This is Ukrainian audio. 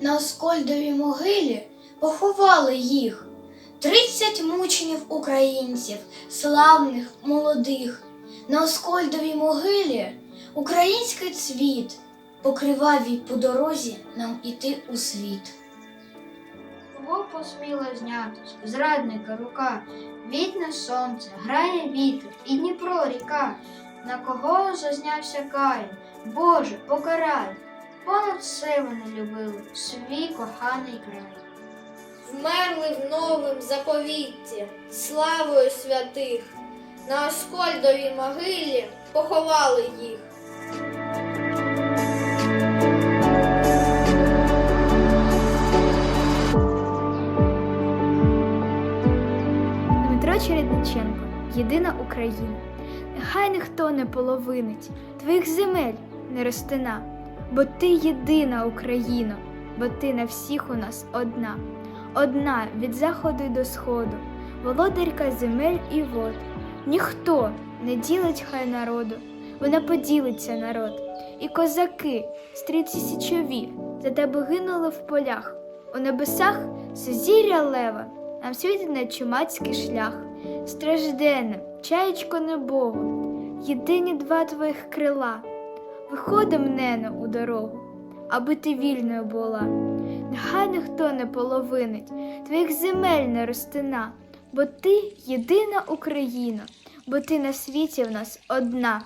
на Оскольдовій могилі поховали їх тридцять мучнів українців, славних, молодих. На Оскольдовій могилі український цвіт покривавій по дорозі нам іти у світ. Кого посміла знятись, зрадника рука, вітне сонце, грає вітер і Дніпро ріка, на кого зазнявся Каїн, Боже, покарай понад все вони любили, свій коханий край. Вмерли в новим заповітті, славою святих, на Оскольдовій могилі поховали їх. Дмитро Чередниченко, єдина Україна. Нехай ніхто не половинить твоїх земель не розтина, бо ти єдина Україна, бо ти на всіх у нас одна, одна від заходу до сходу, володарка земель і вод. Ніхто не ділить хай народу, вона поділиться народ. І козаки, стрільці січові, за тебе гинули в полях. У небесах сузір'я лева, нам світить на чумацький шлях, стражденним, чаєчко небогу, єдині два твоїх крила. Виходим, нено, у дорогу, аби ти вільною була. Нехай ніхто не половинить, твоїх земель не розтина, бо ти єдина Україна, бо ти на світі в нас одна.